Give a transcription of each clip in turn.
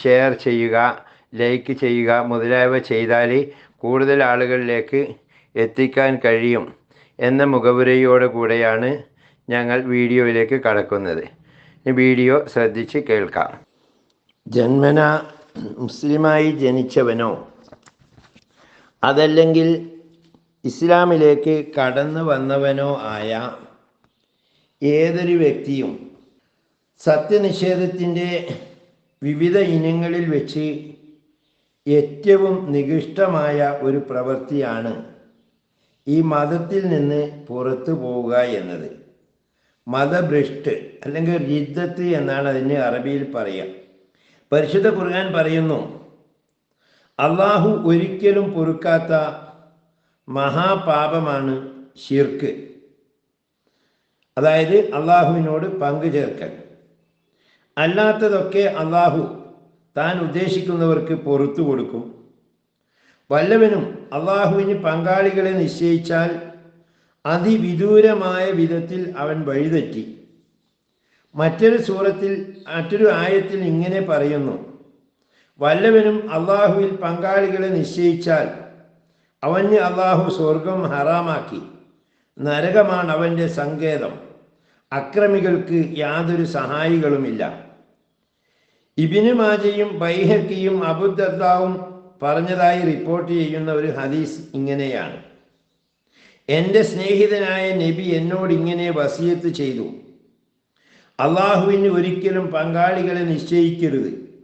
Share ചെയ്യുക like ചെയ്യുക മുതലായവ ചെയ്താൽ കൂടുതൽ ആളുകളിലേക്ക് എത്തിക്കാൻ കഴിയും എന്ന മുഖവുരയോടെ കൂടെയാണ് ഞങ്ങൾ വീഡിയോയിലേക്ക് കടക്കുന്നത്. വീഡിയോ ശ്രദ്ധിച്ച് കേൾക്കാം. ജന്മന മുസ്ലിമായി ജനിച്ചവനോ അതല്ലെങ്കിൽ ഇസ്ലാമിലേക്ക് കടന്നു വന്നവനോ ആയ ഏതൊരു വ്യക്തിയും സത്യനിഷേധത്തിന്റെ വിവിധ ഇനങ്ങളിൽ വെച്ച് ഏറ്റവും നികൃഷ്ടമായ ഒരു പ്രവൃത്തിയാണ് ഈ മതത്തിൽ നിന്ന് പുറത്തു പോവുക എന്നത്. മതഭ്രഷ്ട് അല്ലെങ്കിൽ രിദ്ധത്ത് എന്നാണ് അതിന് അറബിയിൽ പറയുക പരിശുദ്ധ ഖുർആൻ പറയുന്നു അള്ളാഹു ഒരിക്കലും പൊറുക്കാത്ത മഹാപാപമാണ് ഷിർക്ക് അതായത് അള്ളാഹുവിനോട് പങ്കു ചേർക്കൽ. അല്ലാത്തതൊക്കെ അള്ളാഹു താൻ ഉദ്ദേശിക്കുന്നവർക്ക് പുറത്തു കൊടുക്കും. വല്ലവനും അള്ളാഹുവിന് പങ്കാളികളെ നിശ്ചയിച്ചാൽ അതിവിദൂരമായ വിധത്തിൽ അവൻ വഴിതെറ്റി. മറ്റൊരു സൂറത്തിൽ മറ്റൊരു ആയത്തിൽ ഇങ്ങനെ പറയുന്നു. വല്ലവനും അള്ളാഹുവിൽ പങ്കാളികളെ നിശ്ചയിച്ചാൽ അവന് അള്ളാഹു സ്വർഗം ഹറാമാക്കി. നരകമാണ് അവന്റെ സങ്കേതം. അക്രമികൾക്ക് യാതൊരു സഹായികളുമില്ല. ഇബിന് മാജയും ബൈഹക്കിയും അബുദർദാവും പറഞ്ഞതായി റിപ്പോർട്ട് ചെയ്യുന്ന ഒരു ഹദീസ് ഇങ്ങനെയാണ്. എന്റെ സ്നേഹിതനായ നബി എന്നോട് ഇങ്ങനെ വസിയത്ത് ചെയ്തു. അള്ളാഹുവിന് ഒരിക്കലും പങ്കാളികളെ നിശ്ചയിക്കരുത്.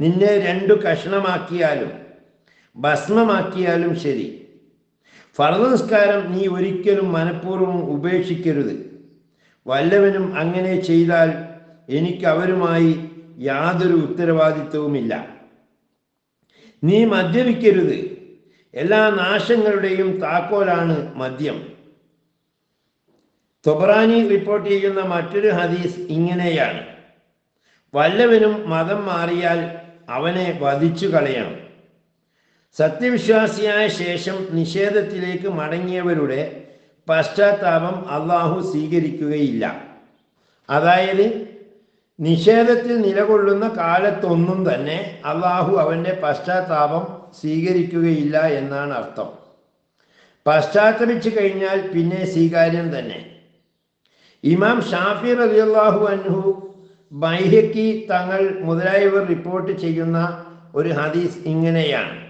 നിന്നെ രണ്ടു കഷ്ണമാക്കിയാലും ഭസ്മമാക്കിയാലും ശരി. ഫലനസ്കാരം നീ ഒരിക്കലും മനഃപൂർവം ഉപേക്ഷിക്കരുത്. വല്ലവനും അങ്ങനെ ചെയ്താൽ എനിക്ക് അവരുമായി യാതൊരു ഉത്തരവാദിത്വവുമില്ല. നീ മദ്യപിക്കരുത്. എല്ലാ നാശങ്ങളുടെയും താക്കോലാണ് മദ്യം. തൊബറാനി റിപ്പോർട്ട് ചെയ്യുന്ന മറ്റൊരു ഹദീസ് ഇങ്ങനെയാണ്. വല്ലവനും മതം മാറിയാൽ അവനെ വധിച്ചു കളയണം. സത്യവിശ്വാസിയായ ശേഷം നിഷേധത്തിലേക്ക് മടങ്ങിയവരുടെ പശ്ചാത്താപം അള്ളാഹു സ്വീകരിക്കുകയില്ല. അതായത് നിഷേധത്തിൽ നിലകൊള്ളുന്ന കാലത്തൊന്നും തന്നെ അള്ളാഹു അവന്റെ പശ്ചാത്താപം സ്വീകരിക്കുകയില്ല എന്നാണ് അർത്ഥം. പശ്ചാത്തപിച്ചു കഴിഞ്ഞാൽ പിന്നെ സ്വീകാര്യം തന്നെ. ഇമാം ഷാഫി റലിയല്ലാഹു അൻഹു ബൈഹക്കി തങ്ങൾ മുതലായവർ റിപ്പോർട്ട് ചെയ്യുന്ന ഒരു ഹദീസ് ഇങ്ങനെയാണ്.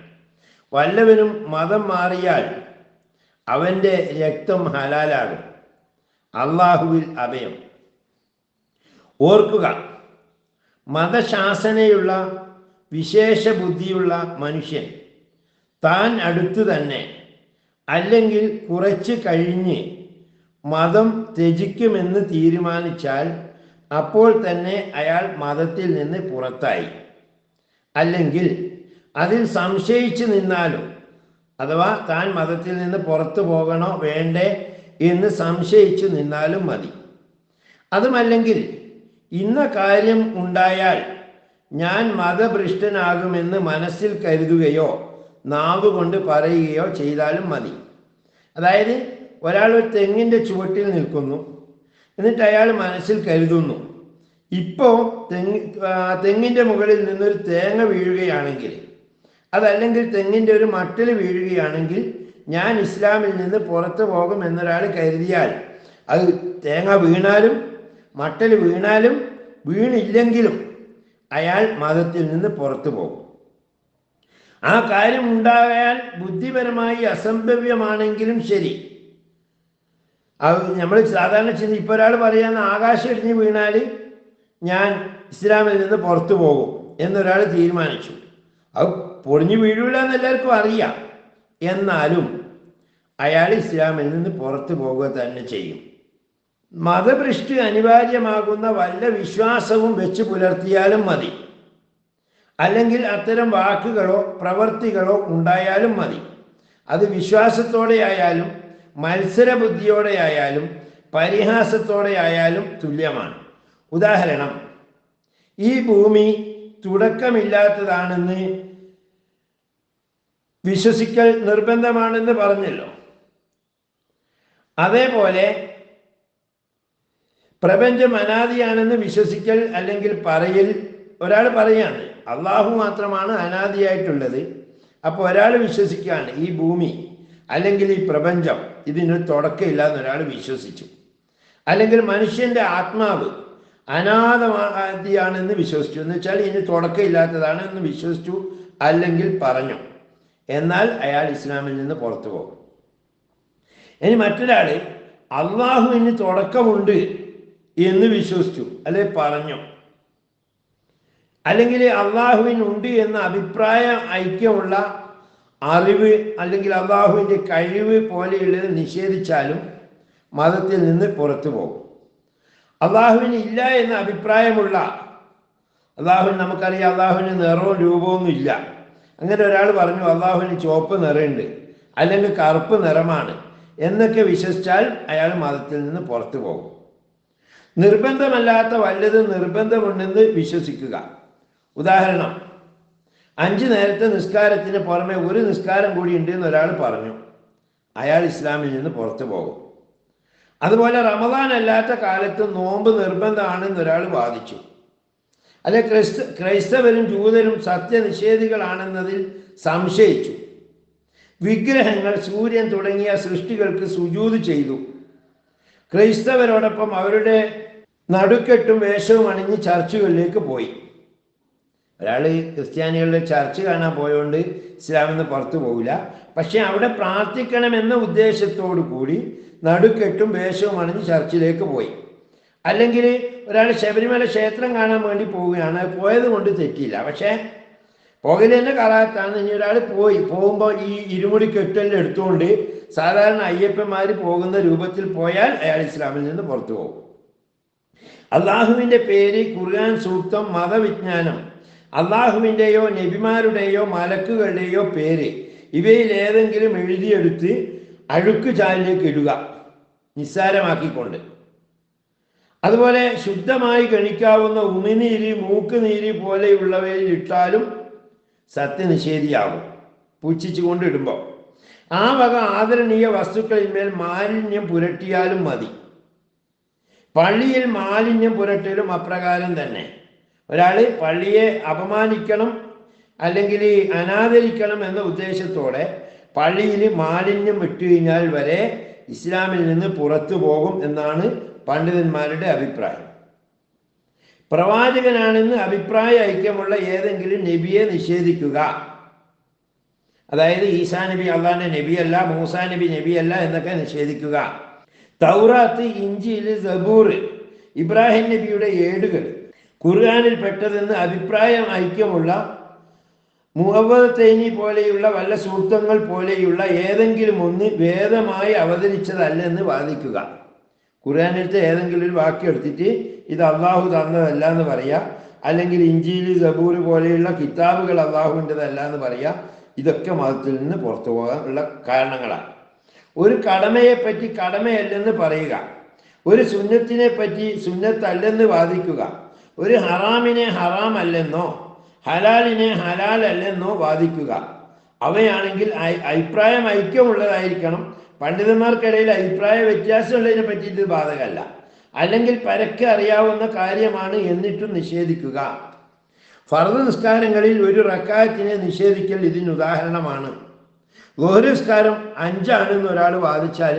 വല്ലവനും മതം മാറിയാൽ അവന്റെ രക്തം ഹലാലാകും. അള്ളാഹുവിൽ അഭയം. ഓർക്കുക. മതശാസനയുള്ള വിശേഷ ബുദ്ധിയുള്ള മനുഷ്യൻ താൻ അടുത്തു തന്നെ അല്ലെങ്കിൽ കുറച്ച് കഴിഞ്ഞ് മതം ത്യജിക്കുമെന്ന് തീരുമാനിച്ചാൽ അപ്പോൾ തന്നെ അയാൾ മതത്തിൽ നിന്ന് പുറത്തായി. അല്ലെങ്കിൽ അതിൽ സംശയിച്ചു നിന്നാലും അഥവാ താൻ മതത്തിൽ നിന്ന് പുറത്തു പോകണോ വേണ്ടേ എന്ന് സംശയിച്ചു നിന്നാലും മതി. അതുമല്ലെങ്കിൽ ഇന്ന കാര്യം ഉണ്ടായാൽ ഞാൻ മതഭ്രഷ്ടനാകുമെന്ന് മനസ്സിൽ കരുതുകയോ നാവ് കൊണ്ട് പറയുകയോ ചെയ്താലും മതി. അതായത് ഒരാൾ ഒരു തെങ്ങിന്റെ ചുവട്ടിൽ നിൽക്കുന്നു എന്നിട്ട് അയാൾ മനസ്സിൽ കരുതുന്നു ഇപ്പോൾ തെങ്ങ് തെങ്ങിന്റെ മുകളിൽ നിന്നൊരു തേങ്ങ വീഴുകയാണെങ്കിൽ അതല്ലെങ്കിൽ തെങ്ങിന്റെ ഒരു മട്ടിൽ വീഴുകയാണെങ്കിൽ ഞാൻ ഇസ്ലാമിൽ നിന്ന് പുറത്തു പോകും എന്നൊരാൾ കരുതിയാൽ അത് തേങ്ങ വീണാലും മട്ടൽ വീണാലും വീണില്ലെങ്കിലും അയാൾ മതത്തിൽ നിന്ന് പുറത്തു പോകും. ആ കാര്യം ഉണ്ടായാൽ ബുദ്ധിപരമായി അസംഭവ്യമാണെങ്കിലും ശരി. അത് നമ്മൾ സാധാരണ ചിന്തി ഇപ്പോൾ ഒരാൾ പറയാന്ന് ആകാശം ഇടിഞ്ഞ് വീണാൽ ഞാൻ ഇസ്ലാമിൽ നിന്ന് പുറത്തു പോകും എന്നൊരാൾ തീരുമാനിച്ചു. അത് പൊളിഞ്ഞു വീഴൂല എന്ന് എല്ലാവർക്കും അറിയാം. എന്നാലും അയാൾ ഇസ്ലാമിൽ നിന്ന് പുറത്തു പോകുക തന്നെ ചെയ്യും. മതഭ്രഷ്ടി അനിവാര്യമാകുന്ന വല്ല വിശ്വാസവും വെച്ച് പുലർത്തിയാലും മതി. അല്ലെങ്കിൽ അത്തരം വാക്കുകളോ പ്രവർത്തികളോ ഉണ്ടായാലും മതി. അത് വിശ്വാസത്തോടെ മത്സരബുദ്ധിയോടെയായാലും പരിഹാസത്തോടെയായാലും തുല്യമാണ്. ഉദാഹരണം ഈ ഭൂമി തുടക്കമില്ലാത്തതാണെന്ന് വിശ്വസിക്കൽ നിർബന്ധമാണെന്ന് പറഞ്ഞല്ലോ. അതേപോലെ പ്രപഞ്ചം അനാദിയാണെന്ന് വിശ്വസിക്കൽ അല്ലെങ്കിൽ പറയൽ ഒരാൾ പറയാണ് അള്ളാഹു മാത്രമാണ് അനാദിയായിട്ടുള്ളത്. അപ്പോൾ ഒരാൾ വിശ്വസിക്കുകയാണ് ഈ ഭൂമി അല്ലെങ്കിൽ ഈ പ്രപഞ്ചം ഇതിന് തുടക്കമില്ല എന്ന് ഒരാൾ വിശ്വസിച്ചു. അല്ലെങ്കിൽ മനുഷ്യന്റെ ആത്മാവ് അനാഥമാദിയാണെന്ന് വിശ്വസിച്ചു. എന്ന് വെച്ചാൽ ഇതിന് തുടക്കമില്ലാത്തതാണ് എന്ന് വിശ്വസിച്ചു അല്ലെങ്കിൽ പറഞ്ഞു. എന്നാൽ അയാൾ ഇസ്ലാമിൽ നിന്ന് പുറത്തു പോകും. ഇനി മറ്റൊരാൾ ഇനി തുടക്കമുണ്ട് എന്ന് വിശ്വസിച്ചു. അല്ലെ? പറഞ്ഞു. അല്ലെങ്കിൽ അള്ളാഹുവിനുണ്ട് എന്ന അഭിപ്രായ ഐക്യമുള്ള അറിവ് അല്ലെങ്കിൽ അള്ളാഹുവിന്റെ കഴിവ് പോലെയുള്ളത് നിഷേധിച്ചാലും മതത്തിൽ നിന്ന് പുറത്തു പോകും. അള്ളാഹുവിന് ഇല്ല എന്ന അഭിപ്രായമുള്ള അള്ളാഹുവിന് നമുക്കറിയാം അള്ളാഹുവിന് നിറവും രൂപമൊന്നും ഇല്ല. അങ്ങനെ ഒരാൾ പറഞ്ഞു അള്ളാഹുവിന് ചുവപ്പ് നിറയുണ്ട് അല്ലെങ്കിൽ കറുപ്പ് നിറമാണ് എന്നൊക്കെ വിശ്വസിച്ചാൽ അയാൾ മതത്തിൽ നിന്ന് പുറത്തു പോകും. നിർബന്ധമല്ലാത്ത വല്ലതും നിർബന്ധമുണ്ടെന്ന് വിശ്വസിക്കുക. ഉദാഹരണം അഞ്ച് നേരത്തെ നിസ്കാരത്തിന് പുറമെ ഒരു നിസ്കാരം കൂടി ഉണ്ട് എന്ന് ഒരാൾ പറഞ്ഞു. അയാൾ ഇസ്ലാമിൽ നിന്ന് പുറത്തു പോകും. അതുപോലെ റമദാൻ അല്ലാത്ത കാലത്ത് നോമ്പ് നിർബന്ധമാണെന്ന് ഒരാൾ വാദിച്ചു. അല്ലെ ക്രിസ്ത ക്രൈസ്തവരും ജൂതരും സത്യനിഷേധികളാണെന്നതിൽ സംശയിച്ചു. വിഗ്രഹങ്ങൾ സൂര്യൻ തുടങ്ങിയ സൃഷ്ടികൾക്ക് സുജൂത് ചെയ്തു. ക്രൈസ്തവരോടൊപ്പം അവരുടെ നടുക്കെട്ടും വേഷവും അണിഞ്ഞ് ചർച്ചുകളിലേക്ക് പോയി. ഒരാൾ ക്രിസ്ത്യാനികളുടെ ചർച്ച് കാണാൻ പോയതുകൊണ്ട് ഇസ്ലാമിൽ നിന്ന് പുറത്തു പോകില്ല പക്ഷെ അവിടെ പ്രാർത്ഥിക്കണമെന്ന ഉദ്ദേശത്തോടു കൂടി നടുക്കെട്ടും വേഷവും അണിഞ്ഞ് ചർച്ചിലേക്ക് പോയി. അല്ലെങ്കിൽ ഒരാൾ ശബരിമല ക്ഷേത്രം കാണാൻ വേണ്ടി പോവുകയാണ്. പോയത് കൊണ്ട് തെറ്റിയില്ല. പക്ഷേ പോകൽ തന്നെ കറാത്താണ്. ഇനി ഒരാൾ പോയി. പോകുമ്പോൾ ഈ ഇരുമുടി കെട്ടലിൽ എടുത്തുകൊണ്ട് സാധാരണ അയ്യപ്പന്മാർ പോകുന്ന രൂപത്തിൽ പോയാൽ അയാൾ ഇസ്ലാമിൽ നിന്ന് പുറത്തു പോകും. അള്ളാഹുവിന്റെ പേര് ഖുർആൻ സൂക്തം മതവിജ്ഞാനം. അള്ളാഹുവിന്റെയോ നബിമാരുടെയോ മലക്കുകളുടെയോ പേര്. ഇവയിൽ ഏതെങ്കിലും എഴുതിയെടുത്ത് അഴുക്ക് ചാലിലേക്ക് ഇടുക. നിസ്സാരമാക്കിക്കൊണ്ട്. അതുപോലെ ശുദ്ധമായി ഗണിക്കാവുന്ന ഉമിനീര് മൂക്കുനീര് പോലെയുള്ളവയിൽ ഇട്ടാലും സത്യനിഷേധിയാകും. പുച്ഛിച്ചു കൊണ്ട് ഇടുമ്പോൾ ആ വക ആദരണീയ വസ്തുക്കളിന്മേൽ മാലിന്യം പുരട്ടിയാലും മതി. പള്ളിയിൽ മാലിന്യം പുരട്ടലും അപ്രകാരം തന്നെ. ഒരാൾ പള്ളിയെ അപമാനിക്കണം അല്ലെങ്കിൽ അനാദരിക്കണം എന്ന ഉദ്ദേശത്തോടെ പള്ളിയിൽ മാലിന്യം വിട്ടു കഴിഞ്ഞാൽ വരെ ഇസ്ലാമിൽ നിന്ന് പുറത്തു പോകും എന്നാണ് പണ്ഡിതന്മാരുടെ അഭിപ്രായം. പ്രവാചകനാണെന്ന് അഭിപ്രായ ഐക്യമുള്ള ഏതെങ്കിലും നബിയെ നിഷേധിക്കുക. അതായത് ഈസാ നബി അള്ളാന്റെ നബിയല്ല മൂസാ നബി നബിയല്ല എന്നൊക്കെ നിഷേധിക്കുക. തൗറാത്ത് ഇഞ്ചിയിൽ സബൂർ ഇബ്രാഹിം നബിയുടെ ഏടുകൾ. ഖുർആാനിൽ പെട്ടതെന്ന് അഭിപ്രായം ഐക്യമുള്ള മുഹമ്മദ് പോലെയുള്ള വല്ല സൂക്തങ്ങൾ പോലെയുള്ള ഏതെങ്കിലും ഒന്ന് വേദമായി അവതരിച്ചതല്ലെന്ന് വാദിക്കുക. ഖുർആാനിലത്തെ ഏതെങ്കിലും ഒരു വാക്യം എടുത്തിട്ട് ഇത് അള്ളാഹു തന്നതല്ല എന്ന് പറയാം. അല്ലെങ്കിൽ ഇഞ്ചിയിൽ സബൂർ പോലെയുള്ള കിതാബുകൾ അള്ളാഹുവിന്റെതല്ല എന്ന് പറയാം. ഇതൊക്കെ മതത്തിൽ നിന്ന് പുറത്തു പോകാനുള്ള കാരണങ്ങളാണ്. ഒരു കടമയെ പറ്റി കടമയല്ലെന്ന് പറയുക. ഒരു സുന്നത്തിനെ പറ്റി സുന്നത്തല്ലെന്ന് വാദിക്കുക. ഒരു ഹറാമിനെ ഹറാം അല്ലെന്നോ ഹലാലിനെ ഹലാൽ അല്ലെന്നോ വാദിക്കുക. അവയാണെങ്കിൽ അഭിപ്രായം ഐക്യമുള്ളതായിരിക്കണം. പണ്ഡിതന്മാർക്കിടയിൽ അഭിപ്രായ വ്യത്യാസമുള്ളതിനെ പറ്റിയിട്ട് ഇത് ബാധകമല്ല. അല്ലെങ്കിൽ പരക്കെ അറിയാവുന്ന കാര്യമാണ് എന്നിട്ടും നിഷേധിക്കുക. ഫർദ് നിസ്കാരങ്ങളിൽ ഒരു റക്കായത്തിനെ നിഷേധിക്കൽ ഇതിന് ഉദാഹരണമാണ്. ഒരു നിസ്കാരം അഞ്ചാണെന്ന് ഒരാൾ വാദിച്ചാൽ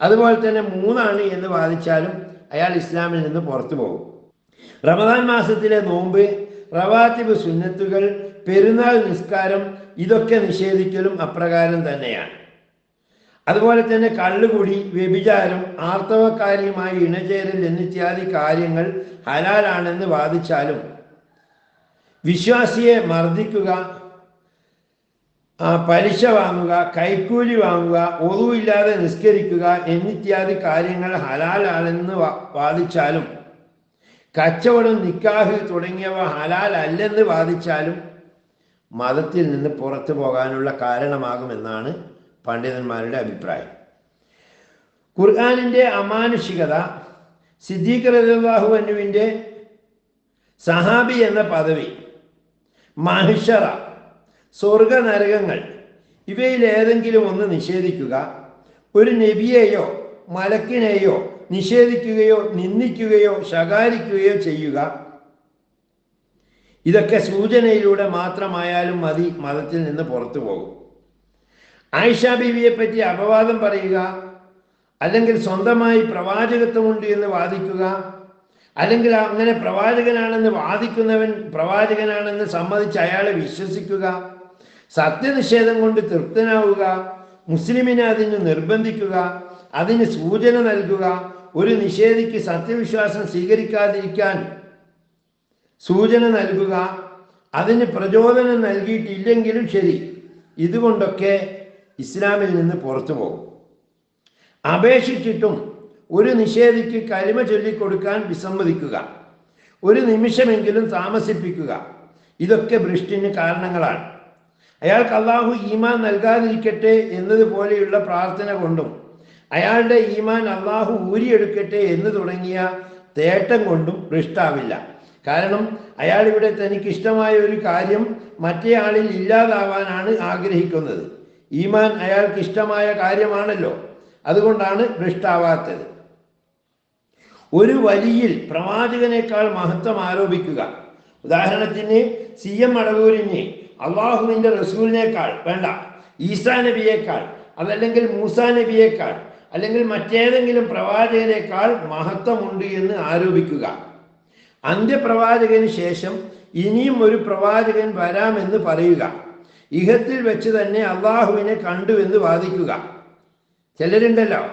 അതുപോലെ തന്നെ മൂന്നാണ് എന്ന് വാദിച്ചാലും അയാൾ ഇസ്ലാമിൽ നിന്ന് പുറത്തു പോകും. റമദാൻ മാസത്തിലെ നോമ്പ് റവാത്തിബ് സുന്നത്തുകൾ പെരുന്നാൾ നിസ്കാരം ഇതൊക്കെ നിഷേധിക്കലും അപ്രകാരം തന്നെയാണ്. അതുപോലെ തന്നെ കള്ളുകുടി വ്യഭിചാരം ആർത്തവക്കാരിയുമായി ഇണചേരൽ എന്നിത്യാദി കാര്യങ്ങൾ ഹലാലാണെന്ന് വാദിച്ചാലും വിശ്വാസിയെ മർദ്ദിക്കുക പലിശ വാങ്ങുക കൈക്കൂലി വാങ്ങുക ഒതുവില്ലാതെ നിസ്കരിക്കുക എന്നിത്യാദി കാര്യങ്ങൾ ഹലാലാണെന്ന് വാദിച്ചാലും കച്ചവടം നിക്കാഹ് തുടങ്ങിയവ ഹലാലല്ലെന്ന് വാദിച്ചാലും മതത്തിൽ നിന്ന് പുറത്തു പോകാനുള്ള കാരണമാകുമെന്നാണ് പണ്ഡിതന്മാരുടെ അഭിപ്രായം. ഖുർആാനിന്റെ അമാനുഷികത സിദ്ദീഖ് റളിയല്ലാഹു അനുവിന്റെ സഹാബി എന്ന പദവി മഹിഷറ സ്വർഗ നരകങ്ങൾ ഇവയിൽ ഏതെങ്കിലും ഒന്ന് നിഷേധിക്കുക. ഒരു നബിയെയോ മലക്കിനെയോ നിഷേധിക്കുകയോ നിന്ദിക്കുകയോ ശകാരിക്കുകയോ ചെയ്യുക. ഇതൊക്കെ സൂചനയിലൂടെ മാത്രമായാലും മതി മതത്തിൽ നിന്ന് പുറത്തു പോകും. ആയിഷ ബീവിയെ പറ്റി അപവാദം പറയുക അല്ലെങ്കിൽ സ്വന്തമായി പ്രവാചകത്വമുണ്ട് എന്ന് വാദിക്കുക അല്ലെങ്കിൽ അങ്ങനെ പ്രവാചകനാണെന്ന് വാദിക്കുന്നവൻ പ്രവാചകനാണെന്ന് സമ്മതിച്ച് അയാളെ വിശ്വസിക്കുക സത്യനിഷേധം കൊണ്ട് തൃപ്തനാവുക മുസ്ലിമിനെ അതിന് നിർബന്ധിക്കുക അതിന് സൂചന നൽകുക ഒരു നിഷേധിക്ക് സത്യവിശ്വാസം സ്വീകരിക്കാതിരിക്കാൻ സൂചന നൽകുക അതിന് പ്രചോദനം നൽകിയിട്ടില്ലെങ്കിലും ശരി. ഇതുകൊണ്ടൊക്കെ ഇസ്ലാമിൽ നിന്ന് പുറത്തു പോകും. അപേക്ഷിച്ചിട്ടും ഒരു നിഷേധിക്ക് കരിമ ചൊല്ലിക്കൊടുക്കാൻ വിസമ്മതിക്കുക ഒരു നിമിഷമെങ്കിലും താമസിപ്പിക്കുക ഇതൊക്കെ ഭ്രഷ്ടിന് കാരണങ്ങളാണ്. അയാൾക്ക് അള്ളാഹു ഈമാൻ നൽകാതിരിക്കട്ടെ എന്നതുപോലെയുള്ള പ്രാർത്ഥന കൊണ്ടും അയാളുടെ ഈമാൻ അള്ളാഹു ഊരിയെടുക്കട്ടെ എന്ന് തുടങ്ങിയ തേട്ടം കൊണ്ടും ഭ്രഷ്ടാവില്ല കാരണം അയാൾ ഇവിടെ തനിക്ക് ഇഷ്ടമായ ഒരു കാര്യം മറ്റേ ആളിൽ ഇല്ലാതാവാനാണ് ആഗ്രഹിക്കുന്നത്. ഈമാൻ അയാൾക്ക് ഇഷ്ടമായ കാര്യമാണല്ലോ. അതുകൊണ്ടാണ് ഭ്രഷ്ടാവാത്തത് ഒരു വലിയിൽ പ്രവാചകനേക്കാൾ മഹത്വം ആരോപിക്കുക. ഉദാഹരണത്തിന് സി എം അടവൂരിന് അള്ളാഹുവിന്റെ റസൂലിനേക്കാൾ വേണ്ട ഈസാ നബിയേക്കാൾ അതല്ലെങ്കിൽ മൂസാ നബിയേക്കാൾ അല്ലെങ്കിൽ മറ്റേതെങ്കിലും പ്രവാചകനേക്കാൾ മഹത്വമുണ്ട് എന്ന് ആരോപിക്കുക. അന്ത്യപ്രവാചകന് ശേഷം ഇനിയും ഒരു പ്രവാചകൻ വരാമെന്ന് പറയുക. ഇഹത്തിൽ വെച്ച് തന്നെ അള്ളാഹുവിനെ കണ്ടു എന്ന് വാദിക്കുക. ചിലരുണ്ടല്ലോ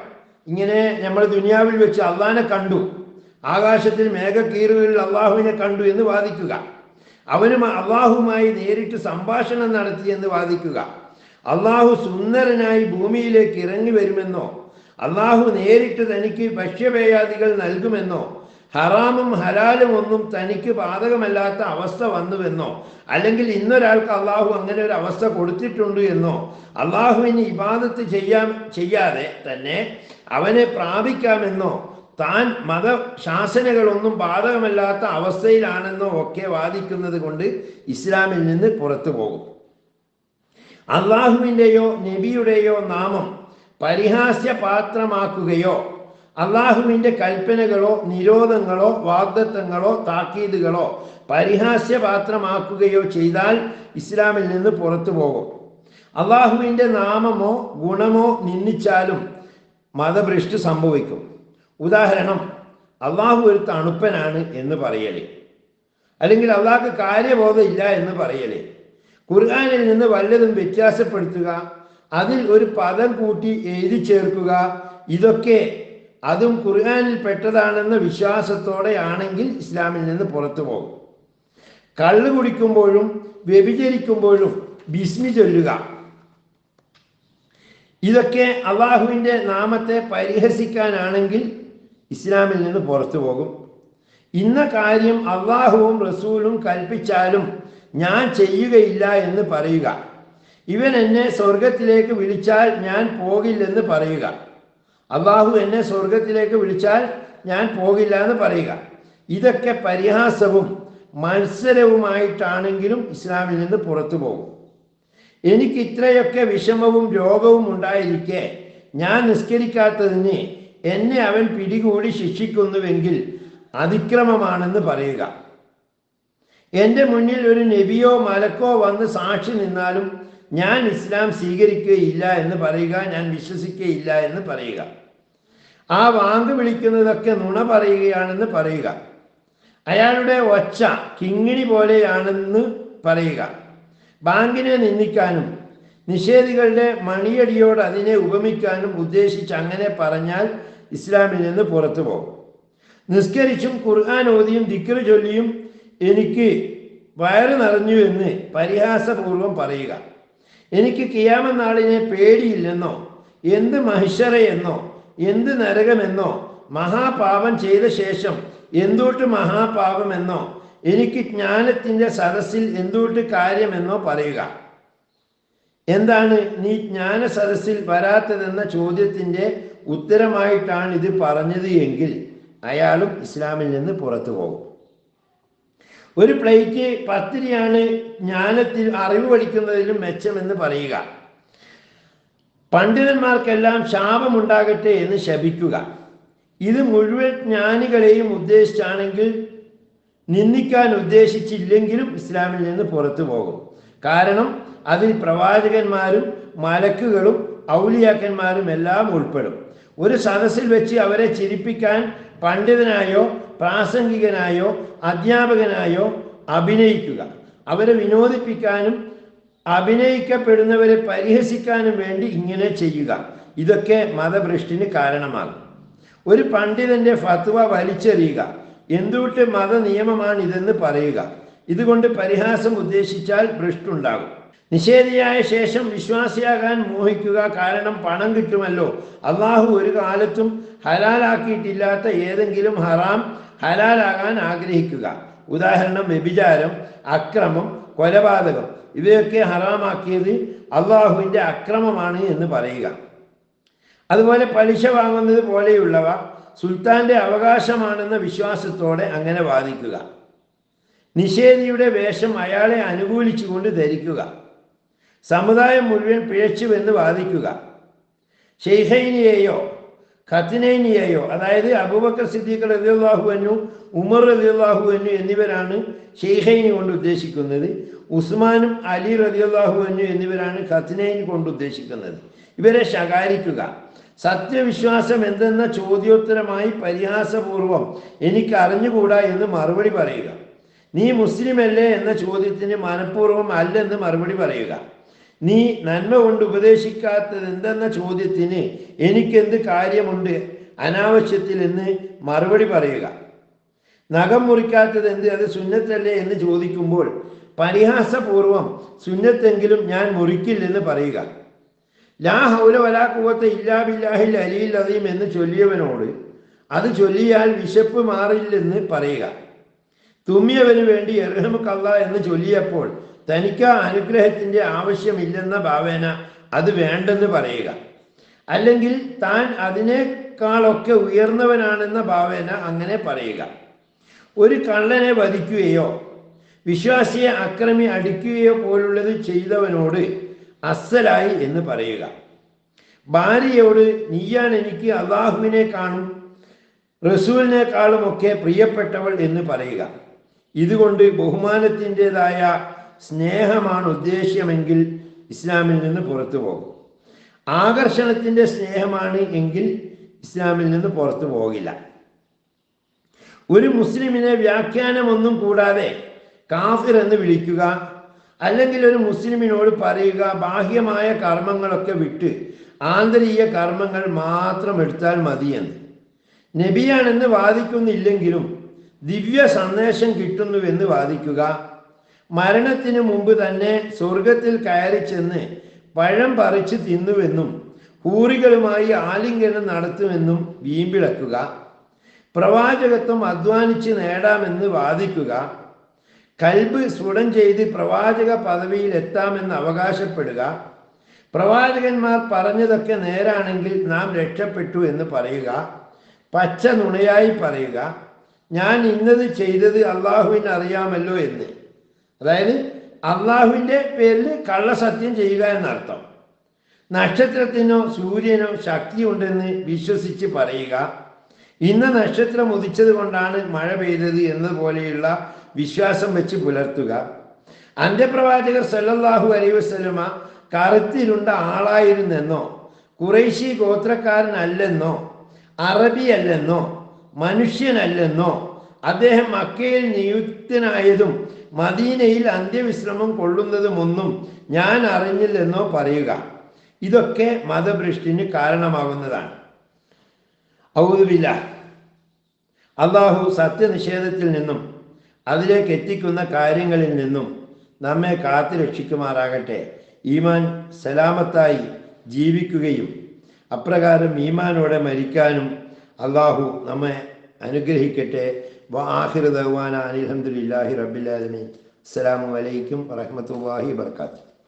ഇങ്ങനെ നമ്മൾ ദുനിയാവിൽ വെച്ച് അള്ളാഹിനെ കണ്ടു. ആകാശത്തിൽ മേഘക്കീറുകളിൽ അള്ളാഹുവിനെ കണ്ടു എന്ന് വാദിക്കുക. അവനും അള്ളാഹുമായി നേരിട്ട് സംഭാഷണം നടത്തിയെന്ന് വാദിക്കുക. അള്ളാഹു സുന്ദരനായി ഭൂമിയിലേക്ക് ഇറങ്ങി വരുമെന്നോ അള്ളാഹു നേരിട്ട് തനിക്ക് ഭക്ഷ്യപേയാദികൾ നൽകുമെന്നോ ഹറാമും ഹലാലും ഒന്നും തനിക്ക് ബാധകമല്ലാത്ത അവസ്ഥ വന്നുവെന്നോ അല്ലെങ്കിൽ ഇന്നൊരാൾക്ക് അള്ളാഹു അങ്ങനെ ഒരു അവസ്ഥ കൊടുത്തിട്ടുണ്ട് എന്നോ അള്ളാഹുവിന് ഇബാദത്ത് ചെയ്യാൻ ചെയ്യാതെ തന്നെ അവനെ പ്രാപിക്കാമെന്നോ താൻ മതശാസനകളൊന്നും ബാധകമല്ലാത്ത അവസ്ഥയിലാണെന്നോ ഒക്കെ വാദിക്കുന്നത് കൊണ്ട് ഇസ്ലാമിൽ നിന്ന് പുറത്തു പോകും അള്ളാഹുവിന്റെയോ നബിയുടെയോ നാമം പരിഹാസ്യ പാത്രമാക്കുകയോ അള്ളാഹുവിന്റെ കൽപ്പനകളോ നിരോധങ്ങളോ വാഗ്ദത്തങ്ങളോ താക്കീതുകളോ പരിഹാസ്യ പാത്രമാക്കുകയോ ചെയ്താൽ ഇസ്ലാമിൽ നിന്ന് പുറത്തു പോകും. അള്ളാഹുവിന്റെ നാമമോ ഗുണമോ നിന്ദിച്ചാലും മതഭ്രഷ്ട് സംഭവിക്കും. ഉദാഹരണം അള്ളാഹു ഒരു തണുപ്പനാണ് എന്ന് പറയൽ. അല്ലെങ്കിൽ അള്ളാഹ്ക്ക് കാര്യബോധം ഇല്ല എന്ന് പറയൽ. ഖുർആാനിൽ നിന്ന് വല്ലതും വ്യത്യാസപ്പെടുത്തുക അതിൽ ഒരു പദം കൂട്ടി എഴുതി ചേർക്കുക ഇതൊക്കെ അതും ഖുർആാനിൽ പെട്ടതാണെന്ന വിശ്വാസത്തോടെ ആണെങ്കിൽ ഇസ്ലാമിൽ നിന്ന് പുറത്തു പോകും. കള്ളു കുടിക്കുമ്പോഴും വ്യഭിചരിക്കുമ്പോഴും ബിസ്മി ചൊല്ലുക. ഇതൊക്കെ അള്ളാഹുവിന്റെ നാമത്തെ പരിഹസിക്കാനാണെങ്കിൽ ഇസ്ലാമിൽ നിന്ന് പുറത്തു പോകും. ഇന്ന കാര്യം അള്ളാഹുവും റസൂലും കൽപ്പിച്ചാലും ഞാൻ ചെയ്യുകയില്ല എന്ന് പറയുക. ഇവൻ എന്നെ സ്വർഗത്തിലേക്ക് വിളിച്ചാൽ ഞാൻ പോകില്ലെന്ന് പറയുക. അള്ളാഹു എന്നെ സ്വർഗത്തിലേക്ക് വിളിച്ചാൽ ഞാൻ പോകില്ല എന്ന് പറയുക. ഇതൊക്കെ പരിഹാസവും മത്സരവുമായിട്ടാണെങ്കിലും ഇസ്ലാമിൽ നിന്ന് പുറത്തു പോകും. എനിക്ക് ഇത്രയൊക്കെ വിഷമവും രോഗവും ഉണ്ടായിരിക്കെ ഞാൻ നിസ്കരിക്കാത്തതിന് എന്നെ അവൻ പിടികൂടി ശിക്ഷിക്കുന്നുവെങ്കിൽ അതിക്രമമാണെന്ന് പറയുക. എന്റെ മുന്നിൽ ഒരു നബിയോ മലക്കോ വന്ന് സാക്ഷി നിന്നാലും ഞാൻ ഇസ്ലാം സ്വീകരിക്കുകയില്ല എന്ന് പറയുക ഞാൻ വിശ്വസിക്കുകയില്ല എന്ന് പറയുക. ആ വാങ്ക് വിളിക്കുന്നതൊക്കെ നുണ പറയുകയാണെന്ന് പറയുക. അയാളുടെ ഒച്ച കിങ്ങിണി പോലെയാണെന്ന് പറയുക. ബാങ്കിനെ നിന്ദിക്കാനും നിഷേധികളുടെ മണിയടിയോട് അതിനെ ഉപമിക്കാനും ഉദ്ദേശിച്ച് അങ്ങനെ പറഞ്ഞാൽ ഇസ്ലാമിൽ നിന്ന് പുറത്തു പോകും. നിസ്കരിച്ചും ഖുർആൻ ഓതിയും ദിക്ർ ചൊല്ലിയും എനിക്ക് വയറ് നിറഞ്ഞു എന്ന് പരിഹാസപൂർവം പറയുക. എനിക്ക് കിയാമ നാളിനെ പേടിയില്ലെന്നോ എന്ത് മഹിഷറയെന്നോ എന്ത് നരകമെന്നോ മഹാപാപം ചെയ്ത ശേഷം എന്തുകൊണ്ട് മഹാപാപമെന്നോ എനിക്ക് ജ്ഞാനത്തിന്റെ സദസ്സിൽ എന്തുകൊണ്ട് കാര്യമെന്നോ പറയുക. എന്താണ് നീ ജ്ഞാന സദസ്സിൽ വരാത്തതെന്ന ചോദ്യത്തിന്റെ ഉത്തരമായിട്ടാണ് ഇത് പറഞ്ഞത് എങ്കിൽ അയാളും ഇസ്ലാമിൽ നിന്ന് പുറത്തു പോകും. ഒരു പ്ലേറ്റ് പത്തിരിയാണ് ജ്ഞാനത്തിൽ അറിവ് പഠിക്കുന്നതിലും മെച്ചമെന്ന് പറയുക. പണ്ഡിതന്മാർക്കെല്ലാം ശാപമുണ്ടാകട്ടെ എന്ന് ശപിക്കുക. ഇത് മുഴുവൻ ജ്ഞാനികളെയും ഉദ്ദേശിച്ചാണെങ്കിൽ നിന്ദിക്കാൻ ഉദ്ദേശിച്ചില്ലെങ്കിലും ഇസ്ലാമിൽ നിന്ന് പുറത്തു പോകും. കാരണം അതിൽ പ്രവാചകന്മാരും മലക്കുകളും ഔലിയാക്കന്മാരും എല്ലാം ഉൾപ്പെടും. ഒരു സദസ്സിൽ വെച്ച് അവരെ ചിരിപ്പിക്കാൻ പണ്ഡിതനായോ പ്രാസംഗികനായോ അധ്യാപകനായോ അഭിനയിക്കുക. അവരെ വിനോദിപ്പിക്കാനും അഭിനയിക്കപ്പെടുന്നവരെ പരിഹസിക്കാനും വേണ്ടി ഇങ്ങനെ ചെയ്യുക. ഇതൊക്കെ മതഭ്രഷ്ടിന് കാരണമാകും. ഒരു പണ്ഡിതന്റെ ഫത്വ വലിച്ചെറിയുക. എന്തുകൊണ്ട് മത നിയമമാണ് ഇതെന്ന് പറയുക. ഇതുകൊണ്ട് പരിഹാസം ഉദ്ദേശിച്ചാൽ ഭ്രഷ്ടുണ്ടാകും. നിഷേധിയായ ശേഷം വിശ്വാസിയാകാൻ മോഹിക്കുക കാരണം പണം കിട്ടുമല്ലോ. അള്ളാഹു ഒരു കാലത്തും ഹലാലാക്കിയിട്ടില്ലാത്ത ഏതെങ്കിലും ഹറാം ഹലാലാകാൻ ആഗ്രഹിക്കുക. ഉദാഹരണം വ്യഭിചാരം അക്രമം കൊലപാതകം ഇവയൊക്കെ ഹറാമാക്കിയത് അള്ളാഹുവിന്റെ അക്രമമാണ് എന്ന് പറയുക. അതുപോലെ പലിശ വാങ്ങുന്നത് പോലെയുള്ളവ സുൽത്താന്റെ അവകാശമാണെന്ന വിശ്വാസത്തോടെ അങ്ങനെ വാദിക്കുക. നിഷേധിയുടെ വേഷം അയാളെ അനുകൂലിച്ചുകൊണ്ട് ധരിക്കുക. സമുദായം മുഴുവൻ പിഴച്ചുവെന്ന് വാദിക്കുക. ഷെയ്ഹൈനിയെയോ ഖത്തിനൈനിയെയോ അതായത് അബൂബക്കർ സിദ്ദീഖ് റതിയുള്ളാഹു അന്നു ഉമർ റതിയുള്ളാഹു അന്നു എന്നിവരാണ് ഷെയ്ഹൈനി കൊണ്ട് ഉദ്ദേശിക്കുന്നത്. ഉസ്മാനും അലി റതിയുള്ളാഹു അന്നു എന്നിവരാണ് ഖത്തിനൈൻ കൊണ്ട് ഉദ്ദേശിക്കുന്നത്. ഇവരെ ശകാരിക്കുക. സത്യവിശ്വാസം എന്തെന്ന ചോദ്യോത്തരമായി പരിഹാസപൂർവം എനിക്ക് അറിഞ്ഞുകൂടാ എന്ന് മറുപടി പറയുക. നീ മുസ്ലിമല്ലേ എന്ന ചോദ്യത്തിന് മനഃപൂർവം അല്ലെന്ന് മറുപടി പറയുക. നീ നന്മ കൊണ്ട് ഉപദേശിക്കാത്തത് എന്തെന്ന ചോദ്യത്തിന് എനിക്കെന്ത് കാര്യമുണ്ട്? അനാവശ്യത്തിൽ എന്ന് മറുപടി പറയുക. നഖം മുറിക്കാത്തത് എന്ത്? അത് സുന്നത്തല്ലേ എന്ന് ചോദിക്കുമ്പോൾ പരിഹാസപൂർവം സുന്നത്തെങ്കിലും ഞാൻ മുറിക്കില്ലെന്ന് പറയുക. ലാ ഹൗല വലാ കൂവത്തെ ഇല്ലാ അലിയിൽ അലീം എന്ന് ചൊല്ലിയവനോട് അത് ചൊല്ലിയാൽ വിശപ്പ് മാറില്ലെന്ന് പറയുക. തുമ്മിയവന് വേണ്ടി എർഹമുക്കല്ല എന്ന് ചൊല്ലിയപ്പോൾ തനിക്ക് ആ അനുഗ്രഹത്തിന്റെ ആവശ്യമില്ലെന്ന ഭാവേന അത് വേണ്ടെന്ന് പറയുക. അല്ലെങ്കിൽ താൻ അതിനേക്കാളൊക്കെ ഉയർന്നവനാണെന്ന ഭാവേന അങ്ങനെ പറയുക. ഒരു കള്ളനെ വധിക്കുകയോ വിശ്വാസിയെ അക്രമി അടിക്കുകയോ പോലുള്ളത് ചെയ്തവനോട് അസ്സലായി എന്ന് പറയുക. ഭാര്യയോട് നീയാൻ എനിക്ക് അള്ളാഹുവിനെ കാണും റസൂലിനേക്കാളുമൊക്കെ പ്രിയപ്പെട്ടവൾ എന്ന് പറയുക. ഇതുകൊണ്ട് ബഹുമാനത്തിന്റെതായ സ്നേഹമാണ് ഉദ്ദേശ്യമെങ്കിൽ ഇസ്ലാമിൽ നിന്ന് പുറത്തു പോകും. ആകർഷണത്തിന്റെ സ്നേഹമാണ് എങ്കിൽ ഇസ്ലാമിൽ നിന്ന് പുറത്തു പോകില്ല. ഒരു മുസ്ലിമിനെ വ്യാഖ്യാനമൊന്നും കൂടാതെ കാഫിർ എന്ന് വിളിക്കുക അല്ലെങ്കിൽ ഒരു മുസ്ലിമിനോട് പറയുക ബാഹ്യമായ കർമ്മങ്ങളൊക്കെ വിട്ട് ആന്തരിക കർമ്മങ്ങൾ മാത്രം എടുത്താൽ മതിയെന്ന്. നബിയാണെന്ന് വാദിക്കുന്നില്ലെങ്കിലും ദിവ്യ സന്ദേശം കിട്ടുന്നുവെന്ന് വാദിക്കുക മരണത്തിന് മുമ്പ് തന്നെ സ്വർഗത്തിൽ കയറി ചെന്ന് പഴം പറിച്ച് തിന്നുവെന്നും ഹൂറികളുമായി ആലിംഗനം നടത്തുമെന്നും വീമ്പിളക്കുക പ്രവാചകത്വം അധ്വാനിച്ച് നേടാമെന്ന് വാദിക്കുക കൽബ് സ്ഫുടം ചെയ്ത് പ്രവാചക പദവിയിൽ എത്താമെന്ന് അവകാശപ്പെടുക പ്രവാചകന്മാർ പറഞ്ഞതൊക്കെ നേരാണെങ്കിൽ നാം രക്ഷപ്പെട്ടു എന്ന് പറയുക പച്ച നുണയായി പറയുക ഞാൻ ഇന്നത് ചെയ്തത് അള്ളാഹുവിന് അറിയാമല്ലോ എന്ന്. അതായത് അള്ളാഹുവിന്റെ പേരിൽ കള്ളസത്യം ചെയ്യുക എന്നർത്ഥം. നക്ഷത്രത്തിനോ സൂര്യനോ ശക്തിയുണ്ടെന്ന് വിശ്വസിച്ച് പറയുക. ഇന്ന് നക്ഷത്രം ഉദിച്ചത് കൊണ്ടാണ് മഴ പെയ്തത് എന്നതുപോലെയുള്ള വിശ്വാസം വെച്ച് പുലർത്തുക. അന്ത്യപ്രവാചകർ സല്ലല്ലാഹു അലൈഹി വസല്ലമ കറുത്തിരുണ്ട ആളായിരുന്നെന്നോ കുറേശി ഗോത്രക്കാരനല്ലെന്നോ അറബിയല്ലെന്നോ മനുഷ്യനല്ലെന്നോ അദ്ദേഹം മക്കയിൽ നിയുക്തനായതും മദീനയിൽ അന്ത്യവിശ്രമം കൊള്ളുന്നതുമൊന്നും ഞാൻ അറിഞ്ഞില്ലെന്നോ പറയുക. ഇതൊക്കെ മതഭ്രഷ്ടിന് കാരണമാകുന്നതാണ്. ഔതുബില്ല അള്ളാഹു സത്യനിഷേധത്തിൽ നിന്നും അതിലേക്ക് എത്തിക്കുന്ന കാര്യങ്ങളിൽ നിന്നും നമ്മെ കാത്തു രക്ഷിക്കുമാറാകട്ടെ. ഈമാൻ സലാമത്തായി ജീവിക്കുകയും അപ്രകാരം ഈമാനോടെ മരിക്കാനും അള്ളാഹു നമ്മെ അനുഗ്രഹിക്കട്ടെ. ആഹിർ ദവാന അലഹമുല്ലാഹി റബ്ബിലാലമീൻ അസ്സാം അലൈക്കും വറഹമത്തല്ലാഹി വർക്കാത്തു